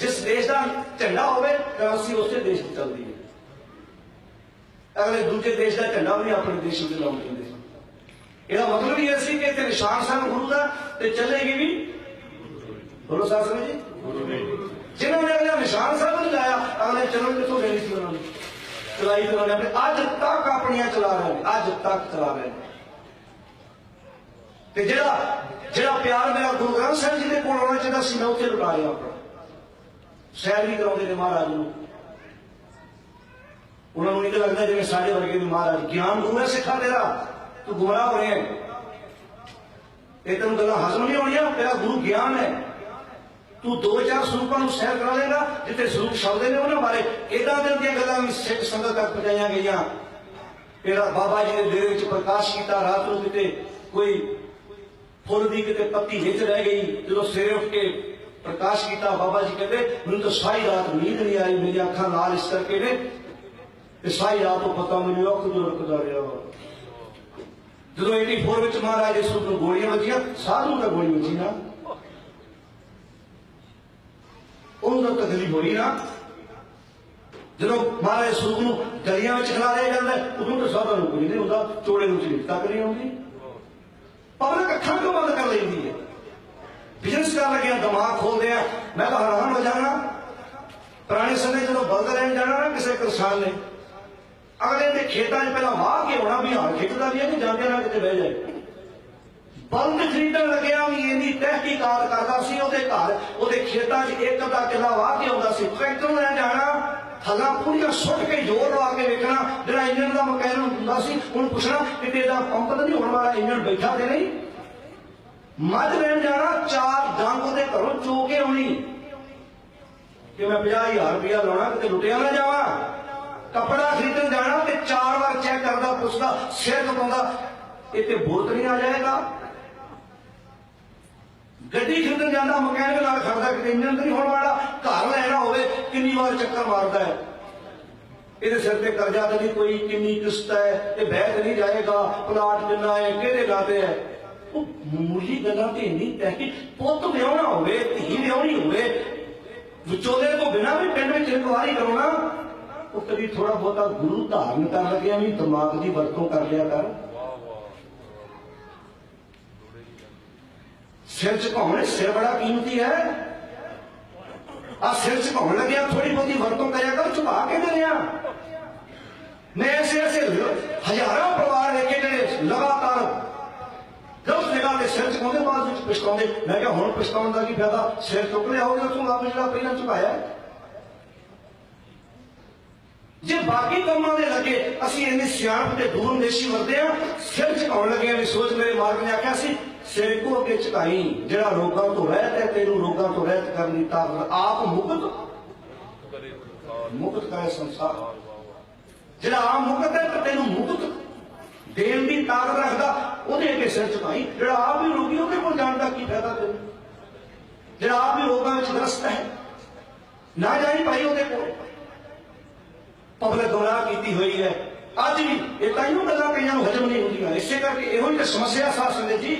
ਜਿਸ ਦੇਸ਼ ਦਾ ਝੰਡਾ ਹੋਵੇ ਕਰੰਸੀ ਉਸੇ ਦੇਸ਼ ਦੀ ਚੱਲਦੀ ਹੈ। ਅਗਲੇ ਦੂਜੇ ਦੇਸ਼ ਦਾ ਝੰਡਾ ਵੀ ਆਪਣੇ ਦੇਸ਼ ਦੇ ਲਾਉਣ ਦਿੰਦੇ ਇਹਦਾ ਮਤਲਬ ਇਹ ਸੀ ਕਿ ਇੱਥੇ ਨਿਸ਼ਾਨ ਸਨ ਗੁਰੂ ਦਾ ਤੇ ਚੱਲੇਗੀ ਵੀ ਸਾਧ ਸੰਗਤ ਜੀ? ਜਿਨ੍ਹਾਂ ਨੇ ਅਗਲੇ ਨਿਸ਼ਾਨ ਸਾਹਿਬ ਨਹੀਂ ਲਾਇਆ ਅਗਲੇ ਚੱਲਣ ਕਿੱਥੋਂ ਲੈਣੀ ਸੀ ਉਹਨਾਂ ਨੂੰ? ਚਲਾਈ ਤੇ ਨੇ ਅੱਜ ਤੱਕ ਆਪਣੀਆਂ ਚਲਾ ਰਹੇ ਨੇ ਅੱਜ ਤੱਕ ਚਲਾ ਰਹੇ ਨੇ। ਤੇ ਜਿਹੜਾ ਜਿਹੜਾ ਪਿਆਰ ਮੇਰਾ ਗੁਰੂ ਗ੍ਰੰਥ ਸਾਹਿਬ ਜੀ ਦੇ ਕੋਲ ਆਉਣਾ ਚਾਹੀਦਾ ਸੀ ਮੈਂ ਉੱਥੇ ਲੁਟਾ ਲਿਆ ਆਪਣਾ ਸੈਰ ਵੀ ਕਰਾਉਂਦੇ ਨੇ ਮਹਾਰਾਜ ਨੂੰ। ਉਹਨਾਂ ਨੂੰ ਇਹ ਲੱਗਦਾ ਜਿਵੇਂ ਸਾਡੇ ਵਰਗੇ ਨੂੰ ਮਹਾਰਾਜ, ਗਿਆਨ ਗੁਰੂ ਸਿੱਖਾ ਤੇਰਾ, ਤੂੰ ਗੁਮਰਾਹ ਹੋ ਰਿਹਾ ਇਹ ਤੈਨੂੰ ਗੱਲਾਂ ਹਜ਼ਮ ਨਹੀਂ ਹੋਣੀਆਂ, ਤੇਰਾ ਗੁਰੂ ਗਿਆਨ ਹੈ। ਤੂੰ ਦੋ ਚਾਰ ਸਰੂਪਾਂ ਨੂੰ ਸਹਿਰ ਕਰਾ ਲੇਗਾ ਜਿੱਥੇ ਸਰੂਪ ਸ਼ਬਦ ਨੇ ਉਹਨਾਂ ਬਾਰੇ। ਇਦਾਂ ਦੇ ਦੀਆਂ ਗੱਲਾਂ ਵੀ ਸਿੱਖ ਸੰਗਤ ਤੱਕ ਪਹੁੰਚਾਈਆਂ ਗਈਆਂ। ਤੇਰਾ ਬਾਬਾ ਜੀ ਦੇ ਡੇਰੇ ਵਿੱਚ ਪ੍ਰਕਾਸ਼ ਕੀਤਾ, ਰਾਤ ਨੂੰ ਕਿਤੇ ਕੋਈ ਫੁੱਲ ਦੀ ਕਿਤੇ ਪੱਤੀ ਵਿੱਚ ਰਹਿ ਗਈ, ਜਦੋਂ ਸਵੇਰੇ ਉੱਠ ਕੇ ਪ੍ਰਕਾਸ਼ ਕੀਤਾ, ਬਾਬਾ ਜੀ ਕਹਿੰਦੇ, ਮੈਨੂੰ ਤਾਂ ਸਾਰੀ ਰਾਤ ਨੀਂਦ ਨਹੀਂ ਆਈ, ਮੇਰੀਆਂ ਅੱਖਾਂ ਲਾਲ ਇਸ ਕਰਕੇ ਨੇ ਤੇ ਸਾਰੀ ਰਾਤ ਉਹ ਪਤਾ ਮੈਨੂੰ ਅੱਖ ਤੋਂ ਰੁਕਦਾ ਰਿਹਾ। ਜਦੋਂ 84 ਵਿੱਚ ਮਹਾਰਾਜ ਇਸ ਨੂੰ ਗੋਲੀਆਂ ਵੱਜੀਆਂ, ਸਾਧੂ ਦਾ ਗੋਲੀ ਵੱਜੀ ਨਾ। ਉਹਨੂੰ ਤਾਂ ਤਕਲੀਫ ਹੋਈ ਨਾ। ਜਦੋਂ ਮਹਾਰਾਜ ਸਰੂਪ ਨੂੰ ਦਰਿਆ ਵਿੱਚ ਖਿਲਾਰਿਆ ਜਾਂਦਾ, ਉਦੋਂ ਤਾਂ ਸਾਧੂ ਨੂੰ ਕੋਈ ਨਹੀਂ ਹੁੰਦਾ ਚੋੜੇ ਨੂੰ ਚਲੀ ਤੱਕ ਨਹੀਂ ਆਉਂਦੀ। ਪਬਲਿਕ ਅੱਖਾਂ ਕਿਉਂ ਬੰਦ ਬਿਜ਼ਨਸ ਦਿਮਾਗ ਖੋਲਦੇ ਆ। ਮੈਂ ਤਾਂ ਹੈਰਾਨ ਹੋ ਜਾਣਾ। ਪੁਰਾਣੇ ਸਮੇਂ ਜਦੋਂ ਬਲਦ ਲੈਣ ਜਾਣਾ ਨਾ ਕਿਸੇ ਕਿਸਾਨ ਨੇ, ਅਗਲੇ ਦੇ ਖੇਤਾਂ 'ਚ ਪਹਿਲਾਂ ਵਾਹ ਕੇ ਆਉਣਾ ਵੀ ਹਾਲ ਖੇਤਦਾ ਵੀ ਨਹੀਂ ਜਾਂਦੇ ਨਾ ਕਿਤੇ ਬਹਿ ਜਾਏ। ਬਲਦ ਖਰੀਦਣ ਲੱਗਿਆ ਵੀ ਇਹਦੀ ਤਹਿਕੀਕਾਤ ਕਰਦਾ ਸੀ, ਉਹਦੇ ਘਰ, ਉਹਦੇ ਖੇਤਾਂ 'ਚ ਇੱਕ ਅੱਧਾ ਕਿੱਲਾ ਵਾਹ ਕੇ ਆਉਂਦਾ ਸੀ। ਟਰੈਕਟਰ ਲੈਣ ਜਾਣਾ, ਥੱਲਾ ਪੂਰੀਆਂ ਸੁੱਟ ਕੇ ਜ਼ੋਰ ਲਾ ਕੇ ਵੇਖਣਾ, ਜਿਹੜਾ ਇੰਜਨ ਦਾ ਮਕੈਨਿਕ ਹੁੰਦਾ ਸੀ, ਉਹਨੂੰ ਪੁੱਛਣਾ ਕਿ ਤੇਰਾ ਪੰਪ ਤਾਂ ਨਹੀਂ ਹੋਣ ਵਾਲਾ ਇੰਜਨ ਬੈਠਾ ਤੇ ਨਹੀਂ। ਮੱਝ ਲੈਣ ਜਾਣਾ, ਚਾਰ ਡੰਗ ਉਹਦੇ ਘਰੋਂ ਚੋ ਕੇ ਆਉਣੀ। ਕਿ ਮੈਂ 50000 ਰੁਪਇਆ ਲਾਉਣਾ, ਕਿਤੇ ਲੁੱਟਿਆ ਨਾ ਜਾਵਾਂ। ਕੱਪੜਾ ਖਰੀਦਣ ਜਾਣਾ ਤੇ ਚਾਰ ਵਾਰ ਚੈੱਕ ਕਰਦਾ, ਪੁੱਛਦਾ, ਸਿਰ ਕਪਾਉਂਦਾ ਇੱਥੇ ਬੁਰਤ ਨਹੀਂ ਆ ਜਾਏਗਾ। ਗੱਡੀ ਖਰੀਦਣ ਜਾਂਦਾ, ਮਕੈਨਿਕ ਨਾਲ ਖੜਦਾ, ਕਿਤੇ ਇੰਜਨ ਨਹੀਂ ਹੋਣ ਵਾਲਾ। ਘਰ ਲੈਣਾ ਹੋਵੇ, ਕਿੰਨੀ ਵਾਰ ਚੱਕਰ ਮਾਰਦਾ ਹੈ। ਇਹਦੇ ਸਿਰ ਤੇ ਕਰਜ਼ਾ ਤਾਂ ਨਹੀਂ ਕੋਈ, ਕਿੰਨੀ ਕਿਸ਼ਤ ਹੈ ਤੇ ਬਹਿ ਨਹੀਂ ਜਾਏਗਾ, ਪਲਾਟ ਕਿੰਨਾ ਹੈ, ਕਿਹੜੇ ਲਾਤੇ ਹੈ। ਉਹ ਮੂਲੀ ਗੱਲਾਂ ਤੇ ਇੰਨੀ ਤੈ ਪੁੱਤ ਵਿਆਹਣਾ ਹੋਵੇ, ਧੀ ਵਿਆਹਣੀ ਹੋਵੇ, ਵਿਚੋਲੇ ਤੋਂ ਬਿਨਾਂ ਵੀ ਪਿੰਡ ਵਿੱਚ ਇਨਕੁਆਰੀ ਕਰਾਉਣਾ। ਉਹ ਕਦੀ ਥੋੜਾ ਬਹੁਤਾ ਗੁਰੂ ਧਾਰਨ ਕਰਨ ਲੱਗਿਆ ਵੀ ਦਿਮਾਗ ਦੀ ਵਰਤੋਂ ਕਰ ਲਿਆ ਕਰ। ਸਿਰ ਝੁਕਾਉਣੇ ਸਿਰ ਬੜਾ ਕੀਮਤੀ ਹੈ। ਆ ਸਿਰ ਝੁਕਾਉਣ ਲੱਗਿਆ ਥੋੜੀ ਬਹੁਤੀ ਵਰਤੋਂ ਕਰਿਆ ਕਰ, ਝੁਕਾ ਕੇ ਦੇ ਰਿਆ ਮੈਂ ਐਸੇ ਐਸੇ ਹਜ਼ਾਰਾਂ ਪਰਿਵਾਰ ਦੇਖੇ ਜਿਹੜੇ ਲਗਾਤਾਰ ਗਲਤ ਨਿਗਾਹ ਦੇ ਸਿਰ ਝੁਕਾਉਂਦੇ ਬਾਅਦ ਵਿੱਚ ਪਛਤਾਉਂਦੇ। ਮੈਂ ਕਿਹਾ, ਹੁਣ ਪਛਤਾਉਣ ਦਾ ਕੀ ਫਾਇਦਾ? ਸਿਰ ਚੁੱਕ ਲਿਆ ਹੋਵੇ ਤੂੰ ਆਪ ਜਿਹੜਾ ਪਹਿਲਾਂ ਝੁਕਾਇਆ ਜੇ ਬਾਕੀ ਕੰਮਾਂ ਦੇ ਲੱਗੇ ਅਸੀਂ ਇੰਨੀ ਸਿਆਣਪ ਤੇ ਦੂਰਨਦੇਸ਼ੀ ਵਰਦੇ ਆ ਸਿਰ ਝੁਕਾਉਣ ਲੱਗੇ ਆ ਵੀ ਸੋਚ ਮੇਰੇ ਮਾਲਕ ਨੇ ਆਖਿਆ ਸੀ, ਸਿਰ ਕੋ ਅੱਗੇ ਝੁਕਾਈ, ਜਿਹੜਾ ਰੋਗਾਂ ਤੋਂ ਰਹਿਤ ਹੈ, ਤੈਨੂੰ ਰੋਗਾਂ ਤੋਂ ਰਹਿਤ ਕਰਨ ਦੀ ਤਾਕਤ, ਆਪ ਮੁਕਤ। ਮੁਕਤ ਕਰੇ ਸੰਸਾਰ। ਜਿਹੜਾ ਆਪ ਮੁਕਤ ਹੈ, ਤੇ ਤੈਨੂੰ ਮੁਕਤ। ਦੇਣ ਦੀ ਤਾਕਤ ਰੱਖਦਾ, ਉਹਦੇ ਅੱਗੇ ਸਿਰ ਝੁਕਾਈ, ਜਿਹੜਾ ਆਪ ਵੀ ਰੋਗੀ ਉਹਦੇ ਕੀ ਫਾਇਦਾ ਤੈਨੂੰ ਜਿਹੜਾ ਆਪ ਵੀ ਰੋਗਾਂ ਵਿੱਚ ਗ੍ਰਸਤ ਹੈ ਨਾ ਜਾਈ ਭਾਈ ਉਹਦੇ ਕੋਲ ਪਬਲਿਕ ਗੁੰਮਰਾਹ ਕੀਤੀ ਹੋਈ ਹੈ ਅੱਜ ਵੀ ਇਹ ਤਾਂ ਇਹਨੂੰ ਗੱਲਾਂ ਕਈਆਂ ਨੂੰ ਹਜਮ ਨਹੀਂ ਹੁੰਦੀਆਂ ਇਸੇ ਕਰਕੇ ਇਹੋ ਹੀ ਤਾਂ ਸਮੱਸਿਆ ਸਾਧ ਸੰਗਤ ਜੀ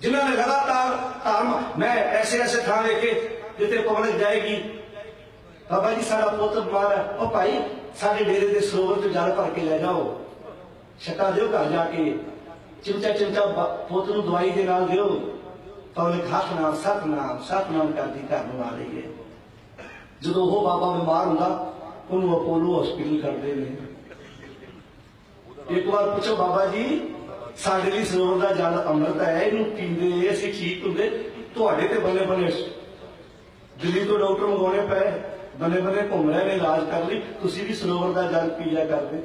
ਜਿਨ੍ਹਾਂ ਨੇ ਲਗਾਤਾਰ ਧਰਮ ਮੈਂ ਐਸੇ ਐਸੇ ਥਾਂ ਵੇਖੇ ਜਿੱਥੇ ਪਬਲਿਕ ਜਾਏਗੀ ਬਾਬਾ ਜੀ ਸਾਡਾ ਪੁੱਤ ਬਿਮਾਰ ਹੈ ਉਹ ਭਾਈ ਸਾਡੇ ਡੇਰੇ ਦੇ ਸਰੋਵਰ ਤੋਂ ਜਲ ਭਰ ਕੇ ਲੈ ਜਾਓ ਛੱਟਾ ਦਿਓ ਘਰ ਜਾ ਕੇ ਚਿਮਚਾ ਚਿਮਚਾ ਪੁੱਤ ਨੂੰ ਦਵਾਈ ਦੇ ਨਾਲ ਦਿਓ। ਪਬਲਿਕ ਹੱਥ ਨਾਲ ਸਤਨਾਮ ਸਤਨਾਮ ਕਰਦੀ ਘਰ ਨੂੰ ਆ ਰਹੀ ਹੈ ਜਦੋਂ ਉਹ ਬਾਬਾ ਬਿਮਾਰ ਹੁੰਦਾ, ਉਹਨੂੰ ਅਪੋਲੋ ਹਸਪੀਟਲ ਕਰਦੇ ਨੇ। ਇੱਕ ਵਾਰ ਪੁੱਛੋ ਬਾਬਾ ਜੀ, ਸਾਡੇ ਲਈ ਸਰੋਵਰ ਦਾ ਜਲ ਅੰਮ੍ਰਿਤ ਹੈ, ਇਹਨੂੰ ਪੀਂਦੇ, ਅਸੀਂ ਠੀਕ ਹੁੰਦੇ, ਤੁਹਾਡੇ ਤੇ ਬੰਨੇ ਬੰਨੇ ਦਿੱਲੀ ਤੋਂ ਡਾਕਟਰ ਮੰਗਾਉਣੇ ਪਏ, ਬੰਨੇ ਬੰਨੇ ਘੁੰਮ ਰਹੇ ਨੇ ਇਲਾਜ ਕਰ ਲਈ, ਤੁਸੀਂ ਵੀ ਸਰੋਵਰ ਦਾ ਜਲ ਪੀਆ ਕਰਦੇ।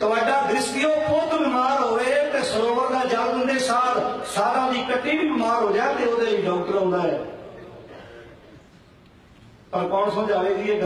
ਤੁਹਾਡਾ ਦ੍ਰਿਸ਼ਟੀਓ ਪੁੱਤ ਬਿਮਾਰ ਹੋਵੇ ਤੇ ਸਰੋਵਰ ਦਾ ਜਲ ਦਿੰਦੇ ਸਾਰ ਸਾਰਾ ਦੀ ਕੱਟੀ ਵੀ ਬਿਮਾਰ ਹੋ ਜਾ ਤੇ ਉਹਦੇ ਲਈ ਡਾਕਟਰ ਆਉਂਦਾ ਹੈ। ਪਰ ਕੌਣ ਸਮਝਾਵੇ ਜੀ